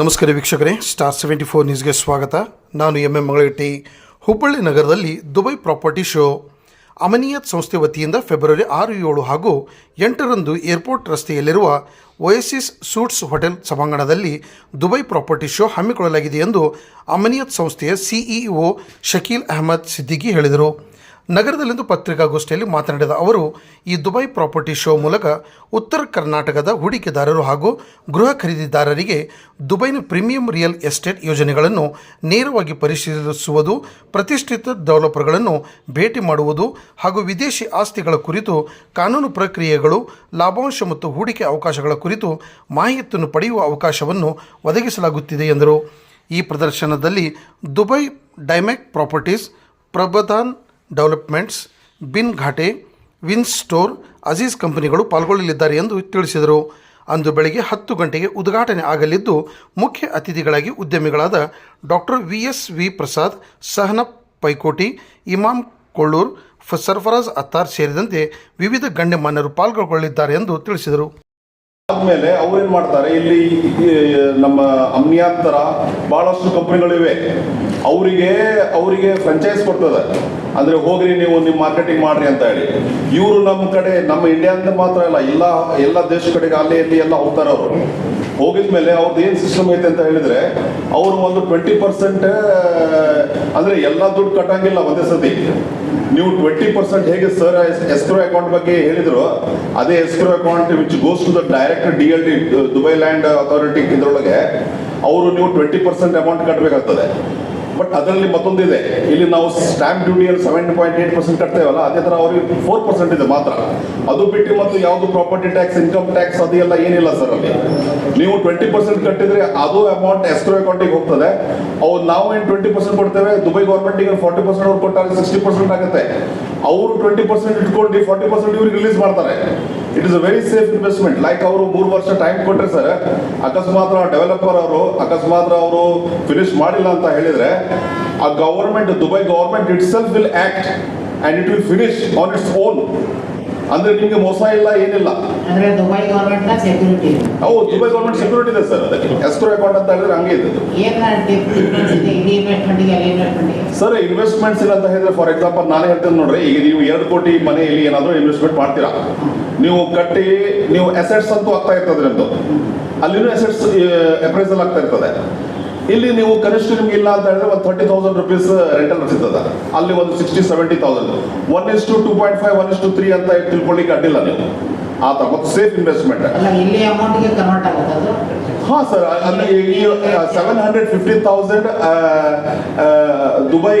ನಮಸ್ಕಾರ ವೀಕ್ಷಕರೇ star seventy four ನ್ಯೂಸ್ಗೆ ಸ್ವಾಗತ. ನಾನು ಎಂ ಎಂ ಮಂಗಳಗಟ್ಟಿ. ಹುಬ್ಬಳ್ಳಿ ನಗರದಲ್ಲಿ ದುಬೈ ಪ್ರಾಪರ್ಟಿ ಶೋ. ಅಮನಿಯತ್ ಸಂಸ್ಥೆ ವತಿಯಿಂದ ಫೆಬ್ರವರಿ ಆರು, ಏಳು ಹಾಗೂ ಎಂಟರಂದು ಏರ್ಪೋರ್ಟ್ ರಸ್ತೆಯಲ್ಲಿರುವ ಒಯಸಿಸ್ ಸೂಟ್ಸ್ ಹೋಟೆಲ್ ಸಭಾಂಗಣದಲ್ಲಿ ದುಬೈ ಪ್ರಾಪರ್ಟಿ ಶೋ ಹಮ್ಮಿಕೊಳ್ಳಲಾಗಿದೆ ಎಂದು ಅಮನಿಯತ್ ಸಂಸ್ಥೆಯ ಸಿಇಒ ಶಕೀಲ್ ಅಹಮದ್ ಸಿದ್ದಿಗಿ ಹೇಳಿದರು. ನಗರದಲ್ಲಿಂದು ಪತ್ರಿಕಾಗೋಷ್ಠಿಯಲ್ಲಿ ಮಾತನಾಡಿದ ಅವರು, ಈ ದುಬೈ ಪ್ರಾಪರ್ಟಿ ಶೋ ಮೂಲಕ ಉತ್ತರ ಕರ್ನಾಟಕದ ಹೂಡಿಕೆದಾರರು ಹಾಗೂ ಗೃಹ ಖರೀದಿದಾರರಿಗೆ ದುಬೈನ ಪ್ರೀಮಿಯಂ ರಿಯಲ್ ಎಸ್ಟೇಟ್ ಯೋಜನೆಗಳನ್ನು ನೇರವಾಗಿ ಪರಿಶೀಲಿಸುವುದು, ಪ್ರತಿಷ್ಠಿತ ಡೆವಲಪರ್ಗಳನ್ನು ಭೇಟಿ ಮಾಡುವುದು ಹಾಗೂ ವಿದೇಶಿ ಆಸ್ತಿಗಳ ಕುರಿತು ಕಾನೂನು ಪ್ರಕ್ರಿಯೆಗಳು, ಲಾಭಾಂಶ ಮತ್ತು ಹೂಡಿಕೆ ಅವಕಾಶಗಳ ಕುರಿತು ಮಾಹಿತಿಯನ್ನು ಪಡೆಯುವ ಅವಕಾಶವನ್ನು ಒದಗಿಸಲಾಗುತ್ತಿದೆ ಎಂದರು. ಈ ಪ್ರದರ್ಶನದಲ್ಲಿ Dubai Damac properties ಪ್ರಬಧಾನ್ developments, Bin Ghatte, Vince store, Aziz ಕಂಪನಿಗಳು ಪಾಲ್ಗೊಳ್ಳಲಿದ್ದಾರೆ ಎಂದು ತಿಳಿಸಿದರು. ಅಂದು ಬೆಳಗ್ಗೆ ಹತ್ತು ಗಂಟೆಗೆ ಉದ್ಘಾಟನೆ ಆಗಲಿದ್ದು, ಮುಖ್ಯ ಅತಿಥಿಗಳಾಗಿ ಉದ್ಯಮಿಗಳಾದ doctor V S V Prasad Sahana Paikoti, Imam Kollur Sarfaraz Attar ಸೇರಿದಂತೆ ವಿವಿಧ ಗಣ್ಯಮಾನ್ಯರು ಪಾಲ್ಗೊಳ್ಳಲಿದ್ದಾರೆ ಎಂದು ತಿಳಿಸಿದರು. ಆದ್ಮೇಲೆ ಅವ್ರೇನ್ ಮಾಡ್ತಾರೆ? ಇಲ್ಲಿ ನಮ್ಮ ಅಮ್ನಿಯಾಂತರ ತರ ಬಹಳಷ್ಟು ಕಂಪನಿಗಳಿವೆ. ಅವರಿಗೆ ಅವರಿಗೆ ಫ್ರಾಂಚೈಸ್ ಕೊಡ್ತದೆ. ಅಂದ್ರೆ ಹೋಗ್ರಿ ನೀವು ನಿಮ್ಮ ಮಾರ್ಕೆಟಿಂಗ್ ಮಾಡ್ರಿ ಅಂತ ಹೇಳಿ. ಇವರು ನಮ್ಮ ಕಡೆ, ನಮ್ಮ ಇಂಡಿಯಾ ಅಂತ ಮಾತ್ರ ಅಲ್ಲ, ಎಲ್ಲ ಎಲ್ಲ ದೇಶ ಕಡೆಗೆ ಅಲ್ಲಿ, ಇಲ್ಲಿ ಎಲ್ಲ ಹೋಗ್ತಾರೆ ಅವರು. ಹೋಗಿದ್ಮೇಲೆ ಅವ್ರದ್ದು ಏನ್ ಸಿಸ್ಟಮ್ ಐತೆ ಅಂತ ಹೇಳಿದ್ರೆ, ಅವರು ಒಂದು ಟ್ವೆಂಟಿ ಪರ್ಸೆಂಟ್ ಅಂದ್ರೆ ಎಲ್ಲ ದುಡ್ಡು ಕಟ್ಟಂಗಿಲ್ಲ ಒಂದೇ ಸತಿ. ನೀವು ಟ್ವೆಂಟಿ ಪರ್ಸೆಂಟ್ ಹೇಗೆ ಸರ್ ಎಸ್ಕ್ರೋ ಅಕೌಂಟ್ ಬಗ್ಗೆ ಹೇಳಿದ್ರು, ಅದೇ escrow account which goes to the direct D L D Dubai land authority ಇದ್ರೊಳಗೆ ಅವರು ನೀವು ಟ್ವೆಂಟಿ ಪರ್ಸೆಂಟ್ ಅಮೌಂಟ್ ಕಟ್ಟಬೇಕಾಗ್ತದೆ ಬಟ್ ಅದರಲ್ಲಿ ಮತ್ತೊಂದಿದೆ. ಇಲ್ಲಿ ನಾವು ಸ್ಟ್ಯಾಂಪ್ ಡ್ಯೂಟಿಯಲ್ಲಿ ಸೆವೆನ್ ಪಾಯಿಂಟ್ ಏಟ್ ಪರ್ಸೆಂಟ್ ಕಟ್ತೇವಲ್ಲ, ಅದೇ ಥರ ಅವ್ರಿಗೆ ಫೋರ್ ಪರ್ಸೆಂಟ್ ಇದೆ ಮಾತ್ರ. ಅದು ಬಿಟ್ಟು ಮತ್ತು ಯಾವುದು ಪ್ರಾಪರ್ಟಿ ಟ್ಯಾಕ್ಸ್ ಇನ್ಕಮ್ ಟ್ಯಾಕ್ಸ್ ಅದು ಎಲ್ಲ ಏನಿಲ್ಲ ಸರ್ ಅಲ್ಲಿ. ನೀವು ಟ್ವೆಂಟಿ ಪರ್ಸೆಂಟ್ ಕಟ್ಟಿದ್ರೆ ಅದು ಅಮೌಂಟ್ ಎಸ್ಟ್ರೋ ಅಕೌಂಟಿಗೆ ಹೋಗ್ತದೆ. ಅವ್ರು ನಾವು ಏನು ಟ್ವೆಂಟಿ ಪರ್ಸೆಂಟ್ ಕೊಡ್ತೇವೆ? ದುಬೈ ಗೌರ್ಮೆಂಟಿಗೆ ಫಾರ್ಟಿ ಪರ್ಸೆಂಟ್ ಅವ್ರು ಕೊಟ್ಟಾಗ ಸಿಕ್ಸ್ಟಿ ಪರ್ಸೆಂಟ್ ಆಗುತ್ತೆ. ಅವರು ಟ್ವೆಂಟಿ ಪರ್ಸೆಂಟ್ ಇಟ್ಕೊಂಡು ಫಾರ್ಟಿ ಪರ್ಸೆಂಟ್ ಇವ್ರಿಗೆ ರಿಲೀಸ್ ಮಾಡ್ತಾರೆ. It is a very safe investment like ಅವರು ಮೂರು ವರ್ಷ ಟೈಮ್ ಕೊಟ್ಟರೆ ಸರ್ ಅಕಸ್ಮಾತ್ ಡೆವಲಪರ್ ಅವರು, ಅಕಸ್ಮಾತ್ ಅವರು ಫಿನಿಶ್ ಮಾಡಿಲ್ಲ ಅಂತ ಹೇಳಿದ್ರೆ, ಆ government Dubai government itself will act and it will finish on its own ಅಂದ್ರೆ ನಿಮಗೆ ಮೋಸ ಇಲ್ಲ ಏನಿಲ್ಲ? ಅಂದ್ರೆ ದುಬೈ ಗವರ್ಮೆಂಟ್ನ ಸೆಕ್ಯೂರಿಟಿ ಹೌದು ದುಬೈ ಗವರ್ಮೆಂಟ್ ಸೆಕ್ಯೂರಿಟಿ ಇದೆ ಸರ್ ಅದಕ್ಕೆ. ಎಸ್ಕ್ರೋ ಅಕೌಂಟ್ ಅಂತ ಹೇಳಿದ್ರೆ ಹಂಗೆ ಇದೆ ಸರ್ ಇನ್ವೆಸ್ಟ್ಮೆಂಟ್ಸ್ ಇಲ್ಲ ಅಂತ ಹೇಳಿದ್ರೆ ಫಾರ್ ಎಕ್ಸಾಂಪಲ್ ನಾನೇ ಹೇಳ್ತೇನೆ ನೋಡ್ರಿ ಈಗ ನೀವು ಎರಡು ಕೋಟಿ ಮನೆಯಲ್ಲಿ ಏನಾದರೂ ಇನ್ವೆಸ್ಟ್ಮೆಂಟ್ ಮಾಡ್ತೀರಾ. ನೀವು ಕಟ್ಟಿ ನೀವು ಎಸೆಟ್ಸ್ ಅಂತೂ ಆಗ್ತಾ ಇರ್ತದೆ ನಿಮ್ದು. ಅಲ್ಲಿನೂ ಎಸೆಟ್ಸ್ ಅಪ್ರೈಸಲ್ ಆಗ್ತಾ ಇರ್ತದೆ. ಇಲ್ಲಿ ನೀವು ಕನಿಷ್ಠ ನಿಮ್ಗೆ ಇಲ್ಲ ಅಂತ ಹೇಳಿದ್ರೆ ಒಂದು ತರ್ಟಿ ತೌಸಂಡ್ ರುಪೀಸ್ ರೆಂಟಲ್ ಸಿಗ್ತದೆ. ಅಲ್ಲಿ ಒಂದು sixty seventy thousand one is to two point five one is to three ಅಂತ ತಿಳ್ಕೊಳ್ಳಿಕ್ಕೆ ಅಡ್ಡಿಲ್ಲ ನೀವು. ಆ ಥರ ಮತ್ತು ಸೇಫ್ ಇನ್ವೆಸ್ಟ್ಮೆಂಟ್ ಅಲ್ಲ ಹಾ ಸರ್ ಅಂದ್ರೆ seven hundred fifty thousand Dubai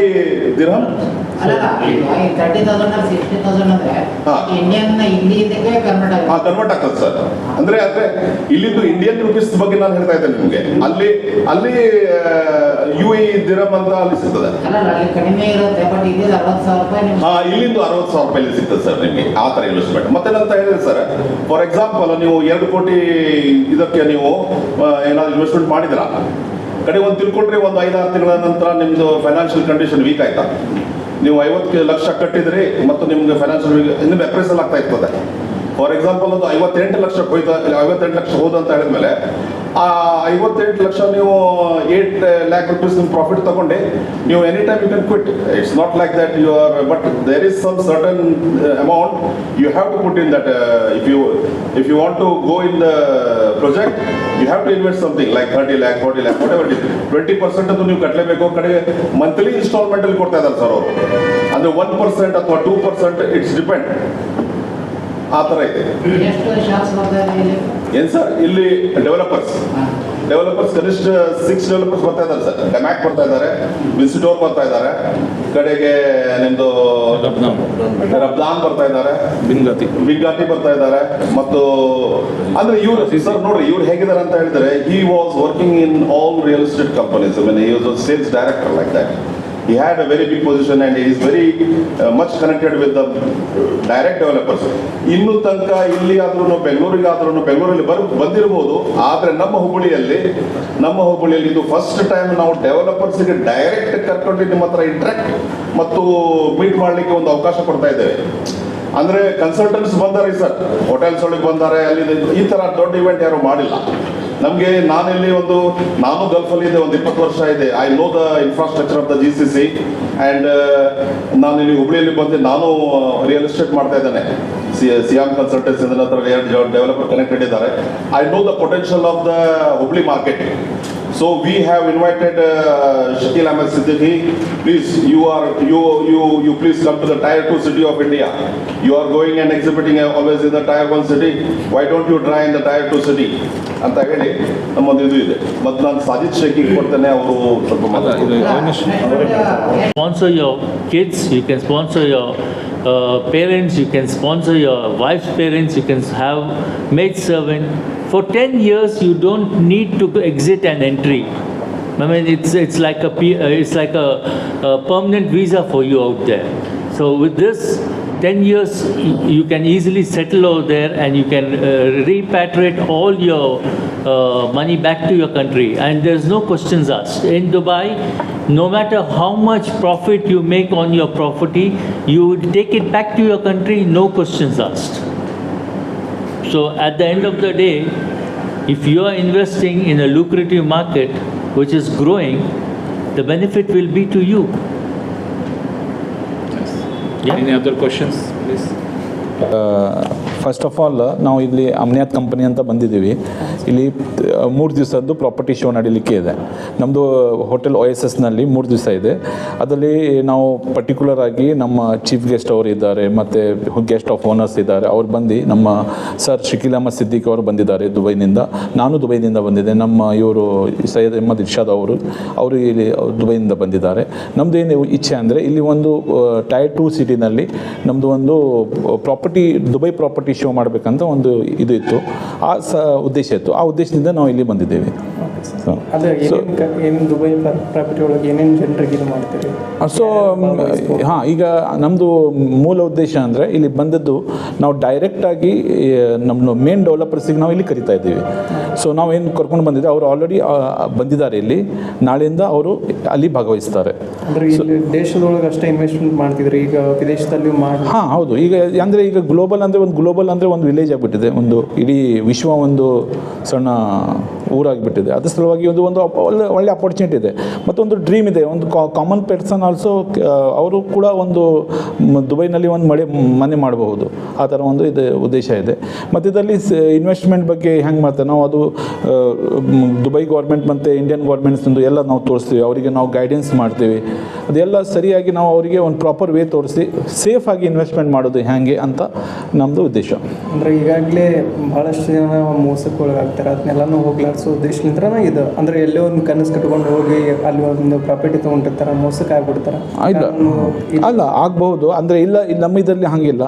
dirham convert ಆಗ್ತದೆ ಸರ್. ಅಂದ್ರೆ ಅಂದ್ರೆ ಇಲ್ಲಿಂದು ಇಂಡಿಯನ್ ರುಪೀಸ್ ಬಗ್ಗೆ ನಾನು ಹೇಳ್ತಾ ಇದ್ದೇನೆ ನಿಮಗೆ. ಅಲ್ಲಿ ಅಲ್ಲಿ ಯು ಎ ದಿರಮ್ ಅಂತ ಅಲ್ಲಿ ಸಿಗ್ತದೆ. ಇಲ್ಲಿಂದು ಅರವತ್ತು ಸಾವಿರ ರೂಪಾಯಿ ಸಿಗ್ತದೆ ಸರ್ ನಿಮಗೆ. ಆ ತರ ಇನ್ವೆಸ್ಟ್ಮೆಂಟ್ ಮತ್ತೇನಂತ ಹೇಳಿದ್ರೆ ಸರ್ ಫಾರ್ ಎಕ್ಸಾಂಪಲ್ ನೀವು ಎರಡು ಕೋಟಿ ಇದಕ್ಕೆ ನೀವು ಏನಾದ್ರು ಇನ್ವೆಸ್ಟ್ಮೆಂಟ್ ಮಾಡಿದಿರಾ ಕಡೆ ಒಂದು ತಿಳ್ಕೊಂಡ್ರೆ ಒಂದು ಐದಾರು ತಿಂಗಳ ನಂತರ ನಿಮ್ದು ಫೈನಾನ್ಷಿಯಲ್ ಕಂಡೀಷನ್ ವೀಕ್ ಆಯ್ತಾ? ನೀವು ಐವತ್ತು ಲಕ್ಷ ಕಟ್ಟಿದ್ರಿ ಮತ್ತು ನಿಮ್ಗೆ ಫೈನಾನ್ಷಿಯಲ್ ಇನ್ನು ಅಪ್ರೈಸಲ್ ಆಗ್ತಾ ಇರ್ತದೆ. ಫಾರ್ ಎಕ್ಸಾಂಪಲ್ ಒಂದು ಐವತ್ತೆಂಟು ಲಕ್ಷ ಹೋಯ್ತು ಐವತ್ತೆಂಟು ಲಕ್ಷ ಹೋದ ಅಂತ ಹೇಳಿದ್ಮೇಲೆ, ಆ ಐವತ್ತೆಂಟು ಲಕ್ಷ ನೀವು ಏಟ್ ಲ್ಯಾಕ್ ರುಪೀಸ್ ನಿಮ್ಮ ಪ್ರಾಫಿಟ್ ತಗೊಂಡು. ನೀವು any time you can quit it's not like that you are but there is some certain amount you have to put in that if you if you want to go in the project you have to invest something like thirty lakh forty lakh whatever twenty percent ಅದು ನೀವು ಕಟ್ಟಲೇಬೇಕು ಕಡೆಗೆ monthly ಇನ್ಸ್ಟಾಲ್ಮೆಂಟಲ್ಲಿ ಕೊಡ್ತಾ ಇದ್ದಾರೆ sir ಅವರು. ಅಂದರೆ one percent ಅಥವಾ two percent it's depend ಆ ಥರ ಇದೆ. ಏನ್ ಸರ್ ಇಲ್ಲಿ ಡೆವಲಪರ್ಸ್ ಡೆವಲಪರ್ಸ್ ಕನಿಷ್ಠ ಸಿಕ್ಸ್ ಡೆವಲಪರ್ಸ್ ಬರ್ತಾ ಇದ್ದಾರೆ ಸರ್. ಡೆಮ್ಯಾಕ್ ಬರ್ತಾ ಇದ್ದಾರೆ ವಿಸಿಟೋರ್ ಬರ್ತಾ ಇದ್ದಾರೆ ಕಡೆಗೆ ನಿಮ್ಮದು ರಬ್ದಾನ್ ಬರ್ತಾ ಇದ್ದಾರೆ ಬಿಂಗಾತಿ ಬಿಂಗಾತಿ ಬರ್ತಾ ಇದ್ದಾರೆ ಮತ್ತು ಅಂದ್ರೆ ಇವರು ಸರ್ ನೋಡ್ರಿ ಇವ್ರು ಹೇಗಿದ್ದಾರೆ ಅಂತ ಹೇಳಿದ್ರೆ he was working in all real estate companies mean sales director like that he had a very big position and he is very uh, much connected with the direct developers. ಇನ್ನು ತನಕ ಇಲ್ಲಿ ಆದ್ರೂ ಬೆಂಗಳೂರಿಗೆ ಆದ್ರೂ ಬೆಂಗಳೂರಲ್ಲಿ ಬರ್ ಬಂದಿರಬಹುದು ಆದರೆ ನಮ್ಮ ಹುಬ್ಬಳ್ಳಿಯಲ್ಲಿ ನಮ್ಮ ಹುಬ್ಬಳ್ಳಿಯಲ್ಲಿ ಇದು ಫಸ್ಟ್ ಟೈಮ್ ನಾವು ಡೆವಲಪರ್ಸ್ಗೆ ಡೈರೆಕ್ಟ್ ಕರ್ಕೊಂಡು ನಿಮ್ಮ ಹತ್ರ ಇಂಟ್ರಾಕ್ಟ್ ಮತ್ತು ಮೀಟ್ ಮಾಡಲಿಕ್ಕೆ ಒಂದು ಅವಕಾಶ ಕೊಡ್ತಾ ಇದ್ದೇವೆ. ಅಂದರೆ ಕನ್ಸಲ್ಟೆಂಟ್ಸ್ ಬಂದಾರೆ ಸರ್. ಹೋಟೆಲ್ಸ್ ಒಳಗೆ ಬಂದಾರೆ ಅಲ್ಲಿ ಈ ಥರ ದೊಡ್ಡ ಇವೆಂಟ್ ಯಾರು ಮಾಡಿಲ್ಲ. ನಮಗೆ ನಾನಿಲ್ಲಿ ಒಂದು, ನಾನು ಗಲ್ಫಲ್ಲಿ ಇದೆ ಒಂದು ಇಪ್ಪತ್ತು ವರ್ಷ ಇದೆ. I know the infrastructure of the G C C and ನಾನು ಇಲ್ಲಿ ಹುಬ್ಳಿಯಲ್ಲಿ ಬಂದು ನಾನು ರಿಯಲ್ ಎಸ್ಟೇಟ್ ಮಾಡ್ತಾ ಇದ್ದೇನೆ. ಸಿ ಸಿಯಾಮ್ ಕನ್ಸಲ್ಟೆನ್ಸ್ ಹತ್ರ ಡೆವಲಪರ್ ಕನೆಕ್ಟೆಡ್ ಇದ್ದಾರೆ I know the potential of the Hubli market so we have invited Shakeel Ahmad Siddiqui please you are you you you please come to the tier two city of India you are going and exhibiting always in the tier one city why don't you try in the tier two city ಅಂತ ಹೇಳಿ ನಮ್ಮದು ಇದು ಇದೆ. ಮತ್ತು ನಾನು ಸಾಜಿದ್ ಶೇಖಿಗೆ ಕೊಡ್ತೇನೆ ಅವರು ಸ್ವಲ್ಪ sponsor your kids you can sponsor your uh, parents, you can sponsor your wife's parents, you can have maid servant. For 10 years, you don't need to exit and entry. I mean, it's, it's like, a, uh, it's like a, a permanent visa for you out there. So with this, 10 years, you can easily settle over there and you can uh, repatriate all your uh, money back to your country and there's no questions asked. In Dubai, no matter how much profit you make on your property, you would take it back to your country, no questions asked. So at the end of the day, if you are investing in a lucrative market which is growing, the benefit will be to you. Yeah. Any other questions, please? First of all ನಾವು ಇಲ್ಲಿ ಅಮ್ನಿಯಾತ್ company ಅಂತ ಬಂದಿದ್ದೀವಿ ಇಲ್ಲಿ ಮೂರು ದಿವಸದ್ದು property show ನಡೀಲಿಕ್ಕೆ ಇದೆ. ನಮ್ಮದು hotel O S ಎಸ್ನಲ್ಲಿ ಮೂರು ದಿವಸ ಇದೆ. ಅದರಲ್ಲಿ ನಾವು ಪರ್ಟಿಕ್ಯುಲರ್ ಆಗಿ ನಮ್ಮ ಚೀಫ್ ಗೆಸ್ಟ್ ಅವರು ಇದ್ದಾರೆ, ಮತ್ತು ಗೆಸ್ಟ್ ಆಫ್ ಓನರ್ಸ್ ಇದ್ದಾರೆ. ಅವ್ರು ಬಂದು ನಮ್ಮ ಸರ್ ಶಕೀಲ್ ಅಹಮದ್ ಸಿದ್ದಿಕ್ ಅವರು ಬಂದಿದ್ದಾರೆ ದುಬೈನಿಂದ. ನಾನು ದುಬೈನಿಂದ ಬಂದಿದ್ದೆ. ನಮ್ಮ ಇವರು ಸೈಯದ್ ಅಹಮದ್ ಇರ್ಷಾದ್ ಅವರು ಅವರು ಇಲ್ಲಿ ದುಬೈನಿಂದ ಬಂದಿದ್ದಾರೆ. ನಮ್ಮದು ಏನು ಇಚ್ಛೆ ಅಂದರೆ ಇಲ್ಲಿ ಒಂದು ಟೈರ್ ಟೂ ಸಿಟಿನಲ್ಲಿ ನಮ್ಮದು ಒಂದು ಪ್ರಾಪರ್ಟಿ ದುಬೈ ಪ್ರಾಪರ್ಟಿ ಶೋ ಮಾಡಬೇಕಂತ ಒಂದು ಇದು ಇತ್ತು. ಆ ಸ, ಉದ್ದೇಶ ಇತ್ತು. ಆ ಉದ್ದೇಶದಿಂದ ನಾವು ಇಲ್ಲಿ ಬಂದಿದ್ದೇವೆ. ಸೊ ಹಾಂ ಈಗ ನಮ್ಮದು ಮೂಲ ಉದ್ದೇಶ ಅಂದರೆ ಇಲ್ಲಿ ಬಂದದ್ದು ನಾವು ಡೈರೆಕ್ಟಾಗಿ ನಮ್ಮ ಮೇನ್ ಡೆವಲಪರ್ಸಿಗೆ ನಾವು ಇಲ್ಲಿ ಕರಿತಾ ಇದ್ದೀವಿ. ಸೊ ನಾವು ಏನು ಕರ್ಕೊಂಡು ಬಂದಿದ್ದೆ ಅವರು ಆಲ್ರೆಡಿ ಬಂದಿದ್ದಾರೆ ಇಲ್ಲಿ. ನಾಳೆಯಿಂದ ಅವರು ಅಲ್ಲಿ ಭಾಗವಹಿಸ್ತಾರೆ. ದೇಶದೊಳಗೆ ಅಷ್ಟೇ ಇನ್ವೆಸ್ಟ್ಮೆಂಟ್ ಮಾಡ್ತಿದ್ರೆ ಈಗ ವಿದೇಶದಲ್ಲಿ ಹಾಂ ಹೌದು. ಈಗ ಅಂದರೆ ಈಗ ಗ್ಲೋಬಲ್ ಅಂದರೆ ಒಂದು ಗ್ಲೋಬಲ್ ಅಂದರೆ ಒಂದು ವಿಲೇಜ್ ಆಗಿಬಿಟ್ಟಿದೆ. ಒಂದು ಇಡೀ ವಿಶ್ವ ಒಂದು ಸಣ್ಣ ಊರಾಗಿಬಿಟ್ಟಿದೆ. ಅದ್ರ ಸಲುವಾಗಿ ಒಂದು ಒಂದು ಒಳ್ಳೆ ಒಳ್ಳೆ ಅಪರ್ಚುನಿಟಿ ಇದೆ. ಮತ್ತೊಂದು ಡ್ರೀಮ್ ಇದೆ. ಒಂದು ಕಾಮನ್ ಪರ್ಸನ್ ಆಲ್ಸೋ ಅವರು ಕೂಡ ಒಂದು ದುಬೈನಲ್ಲಿ ಒಂದು ಮಳೆ ಮನೆ ಮಾಡಬಹುದು. ಆ ಥರ ಒಂದು ಇದು ಉದ್ದೇಶ ಇದೆ. ಮತ್ತು ಇದರಲ್ಲಿ ಇನ್ವೆಸ್ಟ್ಮೆಂಟ್ ಬಗ್ಗೆ ಹೆಂಗೆ ಮಾಡ್ತಾರೆ ನಾವು? ಅದು ದುಬೈ ಗೌರ್ಮೆಂಟ್ ಮತ್ತು ಇಂಡಿಯನ್ ಗೌರ್ಮೆಂಟ್ಸ್ದು ಎಲ್ಲ ನಾವು ತೋರಿಸ್ತೀವಿ. ಅವರಿಗೆ ನಾವು ಗೈಡೆನ್ಸ್ ಮಾಡ್ತೀವಿ. ಅದೆಲ್ಲ ಸರಿಯಾಗಿ ನಾವು ಅವರಿಗೆ ಒಂದು ಪ್ರಾಪರ್ ವೇ ತೋರಿಸಿ ಸೇಫಾಗಿ ಇನ್ವೆಸ್ಟ್ಮೆಂಟ್ ಮಾಡೋದು ಹೇಗೆ ಅಂತ ನಮ್ಮದು ಉದ್ದೇಶ. ಅಂದರೆ ಈಗಾಗಲೇ ಭಾಳಷ್ಟು ಜನ ಮೋಸಕ್ಕೆ ಒಳಗಾಗ್ತಾರೆ ಅದನ್ನೆಲ್ಲನೂ ಹೋಗ್ಲಾಡಿಸೋ ಉದ್ದೇಶಲಿಂದ ಇದು ಅಂದ್ರೆ ಎಲ್ಲೋ ಒಂದು ಕನಸು ಕಟ್ಕೊಂಡು ಹೋಗಿ ಅಲ್ಲಿ ಒಂದು ಪ್ರಾಪರ್ಟಿ ತೊಗೊಂಡಿರ್ತಾರೆ ಮೋಸಕ್ಕೆ ಆಗ್ಬಿಡ್ತಾರೆ. ಇಲ್ಲ. ಅಲ್ಲ ಆಗ್ಬಹುದು ಅಂದರೆ ಇಲ್ಲ ನಮ್ಮ ಇದರಲ್ಲಿ ಹಾಗಿಲ್ಲ.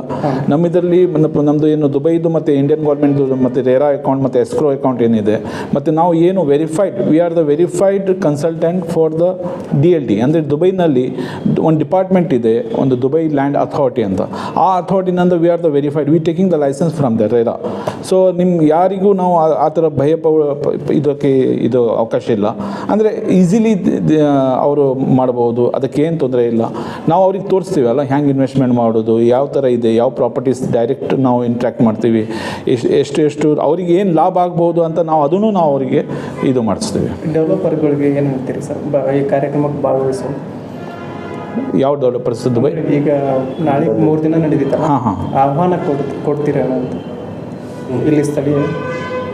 ನಮ್ಮ ಇದರಲ್ಲಿ ನಮ್ಮದು ಏನು ದುಬೈದು ಮತ್ತು ಇಂಡಿಯನ್ ಗೌರ್ಮೆಂಟ್ದು ಮತ್ತು ರೇರಾ ಅಕೌಂಟ್ ಮತ್ತು ಎಸ್ಕ್ರೋ ಅಕೌಂಟ್ ಏನಿದೆ ಮತ್ತು ನಾವು ಏನು verified we are the verified consultant for the D L D ಅಂದರೆ ದುಬೈನಲ್ಲಿ ಒಂದು ಡಿಪಾರ್ಟ್ಮೆಂಟ್ ಇದೆ ಒಂದು ದುಬೈ ಲ್ಯಾಂಡ್ ಅಥಾರಿಟಿ ಅಂತ. ಆ ಅಥಾರಿಟಿನಿಂದ we are the verified we taking the license from the RERA so ನಿಮ್ಗೆ ಯಾರಿಗೂ ನಾವು ಆ ಥರ ಭಯ ಇದಕ್ಕೆ ಇದು ಅವಕಾಶ ಇಲ್ಲ. ಅಂದರೆ ಈಸಿಲಿ ಅವರು ಮಾಡ್ಬೋದು ಅದಕ್ಕೆ ಏನು ತೊಂದರೆ ಇಲ್ಲ. ನಾವು ಅವ್ರಿಗೆ ತೋರಿಸ್ತೀವಲ್ಲ ಹ್ಯಾಂಗೆ ಇನ್ವೆಸ್ಟ್ಮೆಂಟ್ ಮಾಡೋದು ಯಾವ ಥರ ಇದೆ ಯಾವ ಪ್ರಾಪರ್ಟೀಸ್ ಡೈರೆಕ್ಟ್ ನಾವು ಇಂಟ್ರ್ಯಾಕ್ಟ್ ಮಾಡ್ತೀವಿ. ಎಷ್ಟು ಎಷ್ಟು ಎಷ್ಟು ಅವ್ರಿಗೆ ಏನು ಲಾಭ ಆಗ್ಬೋದು ಅಂತ ನಾವು ಅದನ್ನು ನಾವು ಅವರಿಗೆ ಇದು ಮಾಡಿಸ್ತೀವಿ. ಡೆವಲಪರ್ಗಳಿಗೆ ಏನು ಹೇಳ್ತೀರಿ ಸರ್? ಈ ಕಾರ್ಯಕ್ರಮಕ್ಕೆ ಭಾಗವಹಿಸೋ. ಯಾವ ಡೆವಲಪರ್ಸ್ ದುಬೈ? ಈಗ ನಾಳೆ ಮೂರು ದಿನ ನಡೀತಾ ಹಾಂ ಹಾಂ. ಆಹ್ವಾನ ಕೊಡ್ತೀರ ಕೊಡ್ತೀರಾ ಅಂತ. ಇಲ್ಲಿ ಸ್ಥಳೀಯ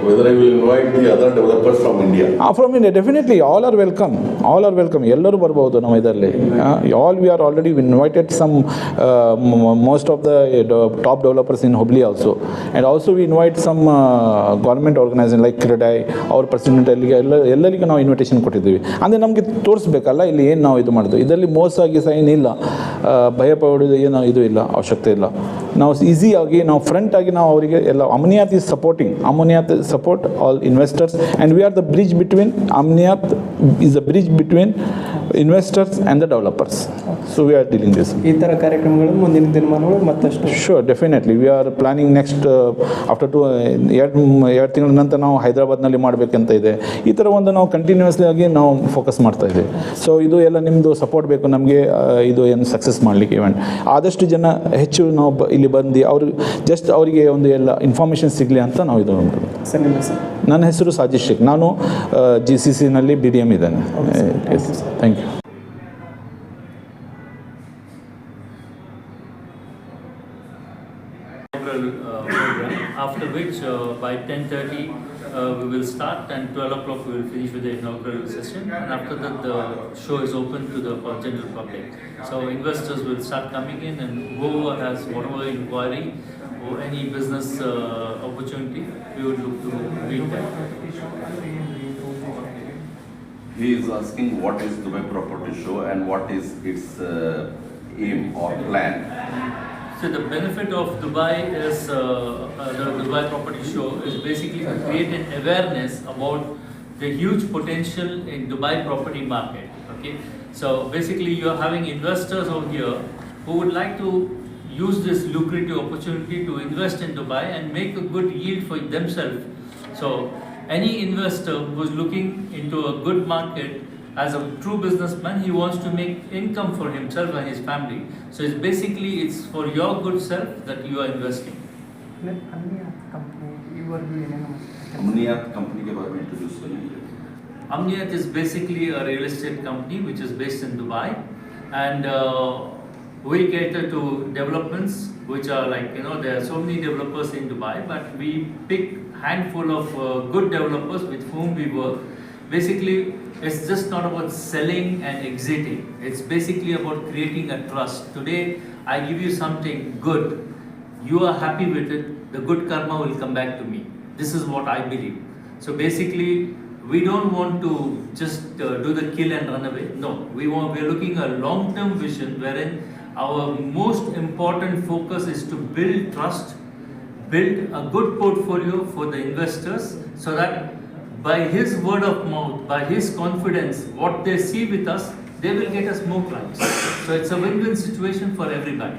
whether I will invite the other developers from India. From India definitely all are welcome all are welcome ಎಲ್ಲರೂ ಬರ್ಬೋದು ನಮ್ಮ ಇದರಲ್ಲಿ all we are already invited some most of the top developers in Hubli also and also we invite some government organisation like CREDAI ಅವ್ರ president ಅಲ್ಲಿಗೆ ಎಲ್ಲ, ಎಲ್ಲರಿಗೂ ನಾವು invitation ಕೊಟ್ಟಿದ್ದೀವಿ. ಅಂದರೆ ನಮಗೆ ತೋರಿಸ್ಬೇಕಲ್ಲ, ಇಲ್ಲಿ ಏನು ನಾವು ಇದು ಮಾಡೋದು? ಇದರಲ್ಲಿ ಮೋಸ ಗೀಸ ಏನಿಲ್ಲ ಭಯ ಪಡೋದು ಏನು, ಇದು ಇಲ್ಲ, ಅವಶ್ಯಕತೆ ಇಲ್ಲ. ನಾವು ಈಸಿಯಾಗಿ ನಾವು ಫ್ರಂಟ್ ಆಗಿ ನಾವು ಅವರಿಗೆ ಎಲ್ಲ Amniyat is supporting Amniyat support all investors and we are the bridge between Amniyat is the bridge between investors and the developers so we are dealing this ಈ ಥರ ಕಾರ್ಯಕ್ರಮಗಳು ಮುಂದಿನ ದಿನಮಾನಗಳು ಮತ್ತಷ್ಟು sure definitely we are planning next after two ಎರಡು ಎರಡು ತಿಂಗಳ ನಂತರ ನಾವು ಹೈದರಾಬಾದ್ನಲ್ಲಿ ಮಾಡಬೇಕಂತ ಇದೆ. ಈ ಥರ ಒಂದು ನಾವು ಕಂಟಿನ್ಯೂಸ್ಲಿ ಆಗಿ ನಾವು ಫೋಕಸ್ ಮಾಡ್ತಾ ಇದ್ದೀವಿ ಸೊ ಇದು ಎಲ್ಲ ನಿಮ್ಮದು ಸಪೋರ್ಟ್ ಬೇಕು ನಮಗೆ ಇದು ಏನು ಸಕ್ಸಸ್ ಮಾಡಲಿಕ್ಕೆ ಇವೆಂಟ್ ಆದಷ್ಟು ಜನ ಹೆಚ್ಚು ನಾವು ಬ- ಇಲ್ಲಿ ಬಂದು ಅವರು ಜಸ್ಟ್ ಅವರಿಗೆ ಒಂದು ಎಲ್ಲ ಇನ್ಫಾರ್ಮೇಷನ್ ಸಿಗಲಿ ಅಂತ ನಾವು ಇದು ಸರ್ ನಿಮ್ಮ ಸರ್ ನನ್ನ ಹೆಸರು ಸಾಜಿದ್ ಶೇಖ್. ನಾನು ಜಿ ಸಿ ಸಿನಲ್ಲಿ ಬಿ ಡಿ ಎಂ ಇದ್ದೇನೆ. Thank you after which program, after which uh, by 10:30 uh, we will start and 12 o'clock we will finish with the inaugural session and after that the show is open to the general public. So investors will start coming in and whoever has whatever inquiry or any business uh, opportunity, we would look to meet them. He is asking what is Dubai Property Show and what is its uh, aim or plan. So the benefit of Dubai is uh, uh, the Dubai Property Show is basically to create an awareness about the huge potential in Dubai property market. Okay, so basically you are having investors over here who would like to use this lucrative opportunity to invest in Dubai and make a good yield for themselves. So any investor who is looking into a good market as a true businessman, he wants to make income for himself and his family. So it's basically it's for your good self that you are investing. अमनियात company के बारे में introduce करेंगे Amniyat is basically a real estate company which is based in Dubai, and uh, we cater to developments which are like you know there are so many developers in Dubai, but we pick handful of uh, good developers with whom we work. Basically, it's just not about selling and exiting. It's basically about creating a trust. Today, I give you something good. you are happy with it. The good karma will come back to me. This is what I believe. So basically, we don't want to just uh, do the kill and run away. No, we want. We are looking a long-term vision wherein our most important focus is to build trust, build a good portfolio for the investors, so that by his word of mouth, by his confidence, what they see with us, they will get us more clients. So it's a win-win situation for everybody.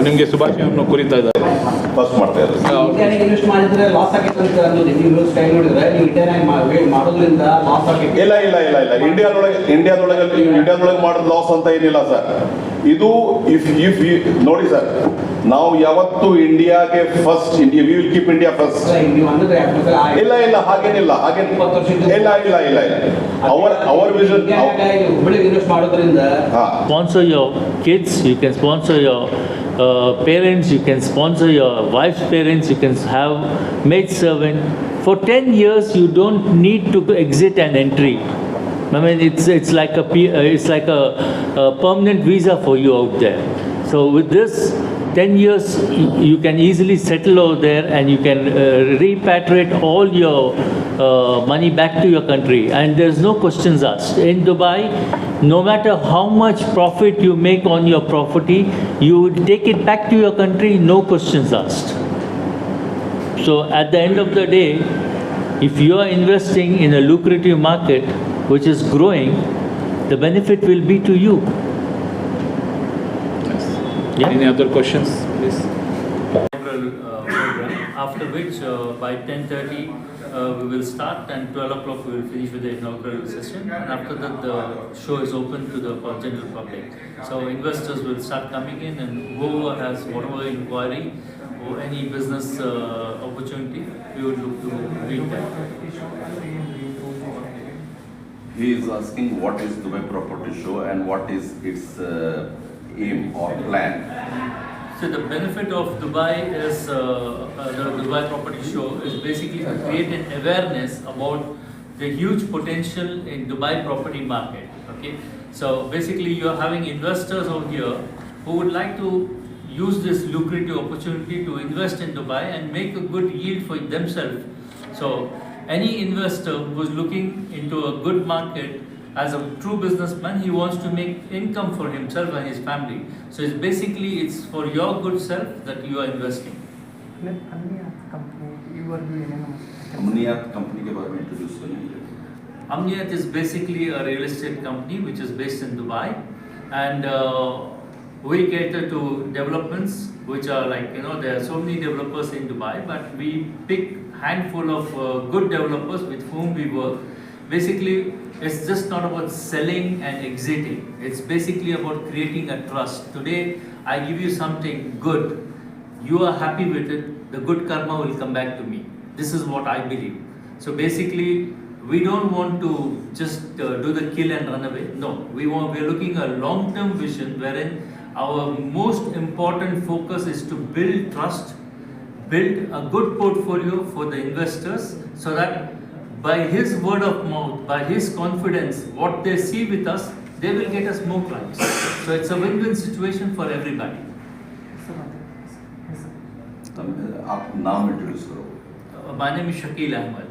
ನಿಮಗೆ ಶುಭಾಶಯವನ್ನು ಕುರಿತಾ ಇದ್ದಾರೆ. First ಮಾಡ್ತಾ ಇದ್ದಾರೆ ಇಂಡಿಯಾನಾಗ invest ಮಾಡಿದ್ರೆ loss ಆಗೈತೆ ಅಂತ ಅನ್ನೋದು ನೀವು style ನೋಡಿದ್ರೆ ನೀವು ಇಂಡಿಯಾನಾಗ ಮಾಡೋದ್ರಿಂದ ಲಾಸ್ ಆಗೈತೆ ಇಲ್ಲ ಇಲ್ಲ ಇಲ್ಲ ಇಲ್ಲ. ಇಂಡಿಯಾದೊಳಗೆ ಇಂಡಿಯಾದೊಳಗೆ ಇಂಡಿಯಾದೊಳಗೆ ಮಾಡೋದು ಲಾಸ್ ಅಂತ ಏನಿಲ್ಲ ಸರ್ ಇದು ಇಫ್ ಇಫ್ ನೋಡಿ ಸರ್ ನಾವು ಯಾವತ್ತು ಇಂಡಿಯಾಗೆ first India we will keep India first ಇಲ್ಲ ಇಲ್ಲ ಹಾಗೇನಿಲ್ಲ ಹಾಗೇನು ಇಪ್ಪತ್ತು ಇಲ್ಲ ಇಲ್ಲ ಇಲ್ಲ ಇಲ್ಲ. ಅವರ್ ಅವರ್ ವಿಷನ್ ಮಾಡೋದ್ರಿಂದ sponsor your kids you can sponsor your uh, parents, you can sponsor your wife's parents, you can have maid servant. For 10 years, you don't need to exit an entry. I mean, it's, it's like, a, uh, it's like a, a permanent visa for you out there. So with this, 10 years, you can easily settle over there and you can uh, repatriate all your uh, money back to your country and there's no questions asked. In Dubai, no matter how much profit you make on your property, you would take it back to your country, no questions asked. So at the end of the day, if you are investing in a lucrative market which is growing, the benefit will be to you. Yeah. Any other questions, please? Uh, after which uh, by 10.30 uh, we will start and 12 o'clock we will finish with the inaugural session and after that the show is open to the general public. So investors will start coming in and whoever has whatever inquiry or any business uh, opportunity, we would look to meet that. He is asking what is Dubai Property Show and what is its uh aim or plan. So the benefit of Dubai is uh, uh, the Dubai Property Show is basically to create an awareness about the huge potential in Dubai property market. Okay, so basically you are having investors over here who would like to use this lucrative opportunity to invest in Dubai and make a good yield for themselves. So any investor who is looking into a good market as a true businessman he wants to make income for himself and his family. So it's basically it's for your good self that you are investing. Amniyat company ke bare mein introduce Amniyat is basically a real estate company which is based in Dubai. And uh, we cater to developments which are like you know there are so many developers in Dubai but we pick handful of uh, good developers with whom we work. Basically, it's just not about selling and exiting. It's basically about creating a trust. Today, I give you something good. You are happy with it. The good karma will come back to me. This is what I believe. So basically, we don't want to just uh, do the kill and run away. No, we want. We're looking a long-term vision wherein our most important focus is to build trust, build a good portfolio for the investors, so that by his word of mouth, by his confidence, what they see with us, they will get us more clients. so it's a win-win situation for everybody. Yes, sir. Yes, sir. Uh, my name is Shakil Ahmad.